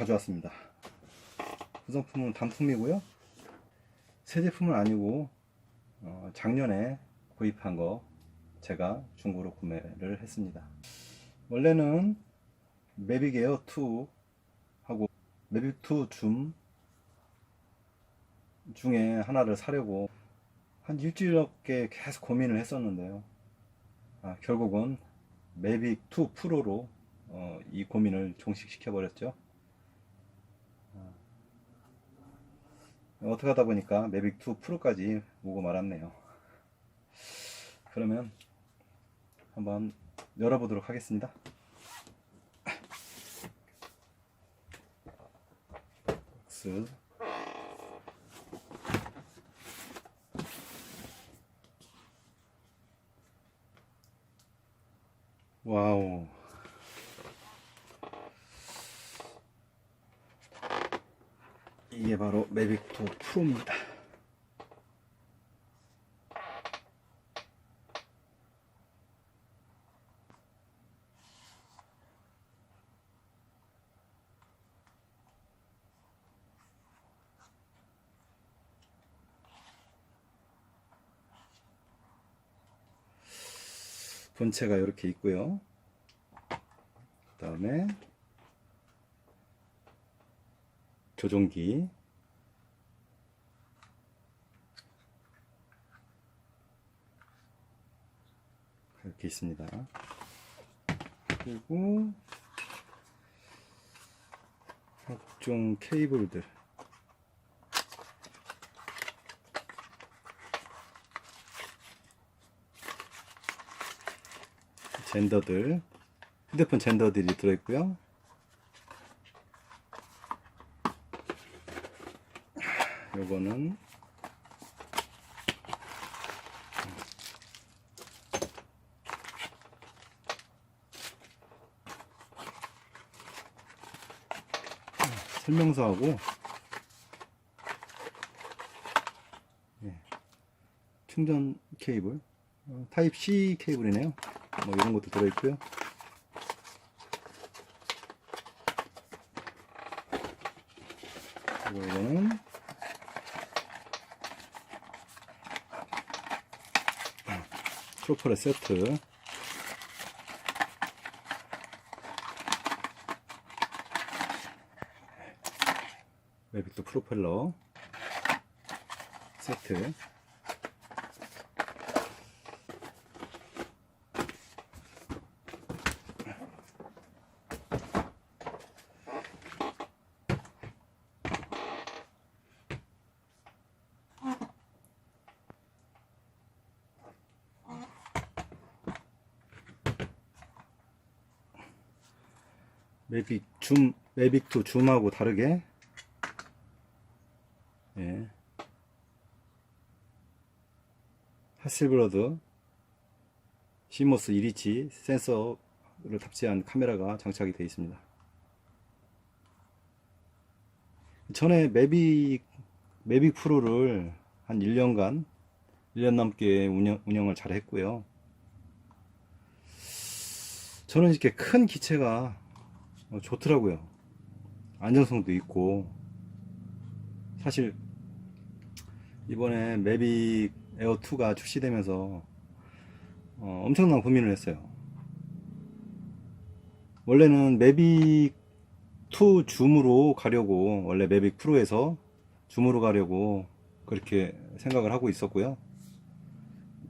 가져왔습니다. 구성품은 단품이고요. 새 제품은 아니고 어, 작년에 구입한 거 제가 중고로 구매를 했습니다. 원래는 매빅 에어 2 하고 매빅 2줌 중에 하나를 사려고 한 일주일 넘게 계속 고민을 했었는데요. 아, 결국은 매빅 2 프로로 어, 이 고민을 종식시켜 버렸죠. 어떻게 하다 보니까 매빅 2 프로까지 오고 말았네요. 그러면 한번 열어보도록 하겠습니다. 박스 바로 매빅2 프로입니다. 본체가 이렇게 있고요. 그 다음에 조종기 이렇게 있습니다. 그리고 각종 케이블들 젠더들 휴대폰 젠더들이 들어있고요. 요거는 설명서하고 예, 충전 케이블 어, 타입 C 케이블이네요. 뭐 이런 것도 들어있고요. 그리고 이거는 프로펠러 세트 웨빅도 프로펠러 세트. 매빅 줌 매빅2 줌하고 다르게 예. 하실블러드 시모스 1인치 센서를 탑재한 카메라가 장착이 되어 있습니다. 전에 매빅 매빅 프로를 한 1년간 1년 넘게 운영, 운영을 잘 했고요. 저는 이렇게 큰 기체가 어, 좋더라고요. 안정성도 있고 사실 이번에 매빅 에어 2가 출시되면서 어, 엄청난 고민을 했어요. 원래는 매빅 2 줌으로 가려고 원래 매빅 프로에서 줌으로 가려고 그렇게 생각을 하고 있었고요.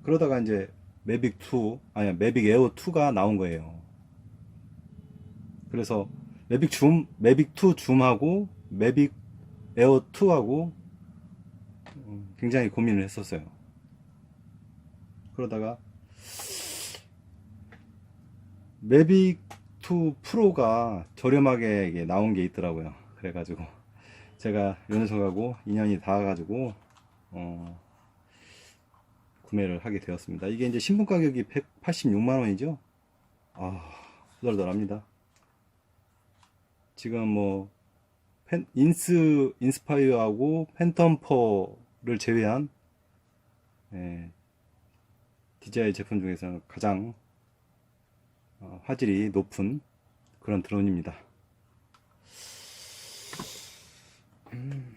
그러다가 이제 매빅 2 아니 매빅 에어 2가 나온 거예요. 그래서 매빅 줌 매빅 2 줌하고 매빅 에어 2하고 음, 굉장히 고민을 했었어요. 그러다가 매빅 2 프로가 저렴하게 나온 게 있더라고요. 그래가지고 제가 요 녀석하고 인연이 닿아가지고 어, 구매를 하게 되었습니다. 이게 이제 신품 가격이 186만 원이죠. 아, 후덜덜합니다. 지금 뭐 펜, 인스 인스파이어하고 팬텀퍼를 제외한 예, DJI 제품 중에서 가장 어, 화질이 높은 그런 드론입니다. 음.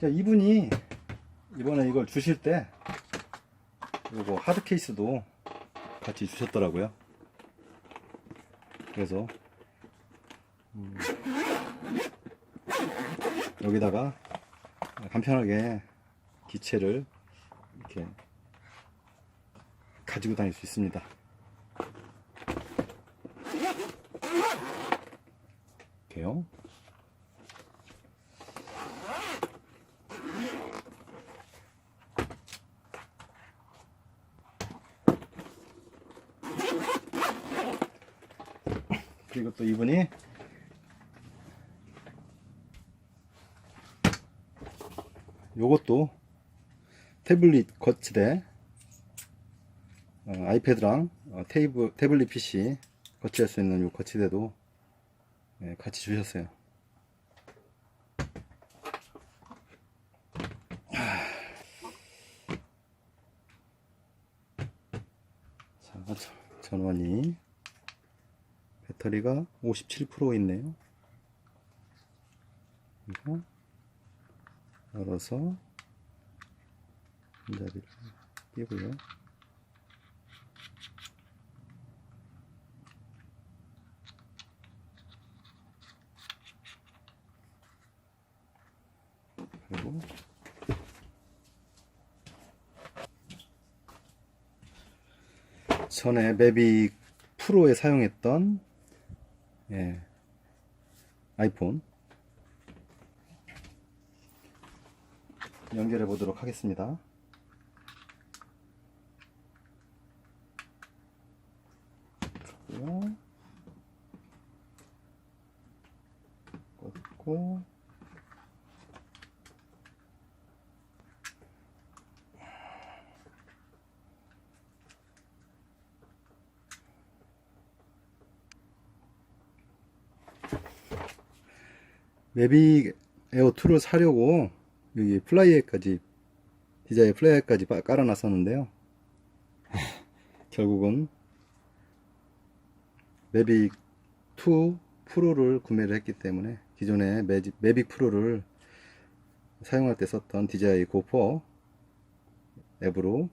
자, 이분이 이번에 이걸 주실 때 요거 하드 케이스도 같이 주셨더라고요. 그래서 음, 여기다가 간편하게 기체를 이렇게 가지고 다닐 수 있습니다. 이렇게요. 그리고 또 이분이 요것도 태블릿 거치대 어, 아이패드랑 어, 테이블, 태블릿 PC 거치할 수 있는 요 거치대도 예, 같이 주셨어요. 자, 저- 전원이 배터리가 57% 있네요. 이거 열어서 손잡이를 끼고요. 그리고 전에 매빅 프로에 사용했던 예, 아이폰 연결해 보도록 하겠습니다. 꽂고 매빅 에어 2를 사려고 여기 플라이에까지 디자인 플라이에까지 깔아놨었는데요. 결국은 매빅 2 프로를 구매를 했기 때문에 기존에 매직, 매빅 프로를 사용할 때 썼던 DJI 고4 앱으로